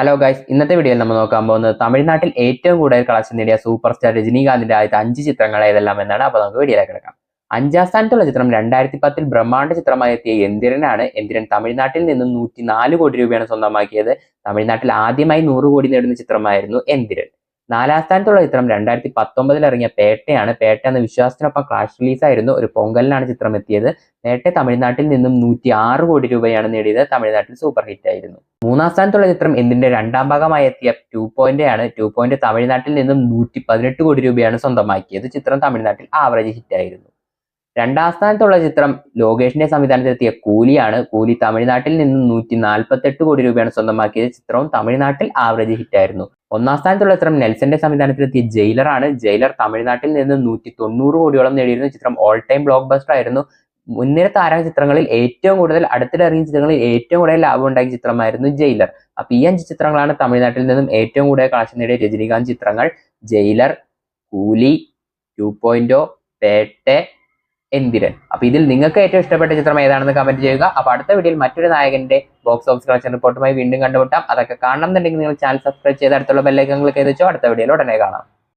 Hello guys ഇന്നത്തെ വീഡിയോയിൽ നമ്മൾ നോക്കാൻ പോകുന്നത് തമിഴ്നാട്ടിൽ ഏറ്റവും കൂടുതൽ കളക്ഷൻ നേടിയ സൂപ്പർ സ്റ്റാർ രജനീകാന്തിന്റെ ആദ്യത്തെ അഞ്ച് ചിത്രങ്ങൾ ഏതെല്ലാം എന്നാണ്. അപ്പോൾ നമുക്ക് വീഡിയോയിലേക്ക് കിടക്കാം. അഞ്ചാം സ്ഥാനത്തുള്ള ചിത്രം രണ്ടായിരത്തി പത്തിൽ ബ്രഹ്മാണ്ഡ ചിത്രമായി എത്തിയ എന്തിരനാണ്? എന്തിരൻ തമിഴ്നാട്ടിൽ നിന്നും നൂറ്റി നാല് കോടി രൂപയാണ് സ്വന്തമാക്കിയത്. തമിഴ്നാട്ടിൽ ആദ്യമായി നൂറ് കോടി നേടുന്ന ചിത്രമായിരുന്നു എന്തിരൻ. നാലാം സ്ഥാനത്തുള്ള ചിത്രം രണ്ടായിരത്തി പത്തൊമ്പതിൽ ഇറങ്ങിയ പേട്ടയാണ്. പേട്ട എന്ന വിശ്വാസത്തിനൊപ്പം ക്ലാഷ് റിലീസായിരുന്നു ഒരു പൊങ്കലിനാണ് ചിത്രം എത്തിയത്. പേട്ട തമിഴ്നാട്ടിൽ നിന്നും നൂറ്റി ആറ് കോടി രൂപയാണ് നേടിയത്. തമിഴ്നാട്ടിൽ സൂപ്പർ ഹിറ്റ് ആയിരുന്നു. മൂന്നാം സ്ഥാനത്തുള്ള ചിത്രം എന്തിന്റെ രണ്ടാം ഭാഗമായി എത്തിയ ടു പോയിന്റ് ആണ്. ടു പോയിന്റ് തമിഴ്നാട്ടിൽ നിന്നും നൂറ്റി പതിനെട്ട് കോടി രൂപയാണ് സ്വന്തമാക്കിയത്. ചിത്രം തമിഴ്നാട്ടിൽ ആവറേജ് ഹിറ്റ് ആയിരുന്നു. രണ്ടാം സ്ഥാനത്തുള്ള ചിത്രം ലോകേഷിന്റെ സംവിധാനത്തിലെത്തിയ കൂലിയാണ്. കൂലി തമിഴ്നാട്ടിൽ നിന്ന് നൂറ്റി നാൽപ്പത്തെട്ട് കോടി രൂപയാണ് സ്വന്തമാക്കിയത് ചിത്രവും തമിഴ്നാട്ടിൽ ആവറേജ് ഹിറ്റായിരുന്നു. ഒന്നാം സ്ഥാനത്തുള്ള ചിത്രം നെൽസന്റെ സംവിധാനത്തിലെത്തിയ ജയിലർ ആണ് ജയിലർ തമിഴ്നാട്ടിൽ നിന്ന് നൂറ്റി തൊണ്ണൂറ് കോടിയോളം നേടിയിരുന്ന ചിത്രം ഓൾ ടൈം ബ്ലോക്ക് ബസ്റ്റർ ആയിരുന്നു. മുൻനിര താര ചിത്രങ്ങളിൽ ഏറ്റവും കൂടുതൽ അടുത്തിടെ ഇറങ്ങിയ ചിത്രങ്ങളിൽ ഏറ്റവും കൂടുതൽ ലാഭം ഉണ്ടാക്കിയ ചിത്രമായിരുന്നു ജയിലർ. അപ്പൊ ഈ അഞ്ച് ചിത്രങ്ങളാണ് തമിഴ്നാട്ടിൽ നിന്നും ഏറ്റവും കൂടുതൽ കളക്ഷൻ നേടിയ രജനീകാന്ത് ചിത്രങ്ങൾ. ജയിലർ കൂലി ടു പോയിന്റോ പേട്ടെ എന്തിരൻ. അപ്പൊ ഇതിൽ നിങ്ങൾക്ക് ഏറ്റവും ഇഷ്ടപ്പെട്ട ചിത്രം ഏതാണെന്ന് കമന്റ് ചെയ്യുക. അപ്പൊ അടുത്ത വീഡിയോയിൽ മറ്റൊരു നായകന്റെ ബോക്സ് ഓഫീസ് കളക്ഷൻ റിപ്പോർട്ടുമായി വീണ്ടും കണ്ടുമുട്ടാം. അതൊക്കെ കാണണം എന്നുണ്ടെങ്കിൽ നിങ്ങൾ ചാനൽ സബ്സ്ക്രൈബ് ചെയ്ത് അടുത്തുള്ള ബെല്ലൈക്കൻ ക്ലിക്ക് ചെയ്ത് വെച്ചോ. അടുത്ത വീഡിയോയിൽ ഉടനെ കാണാം.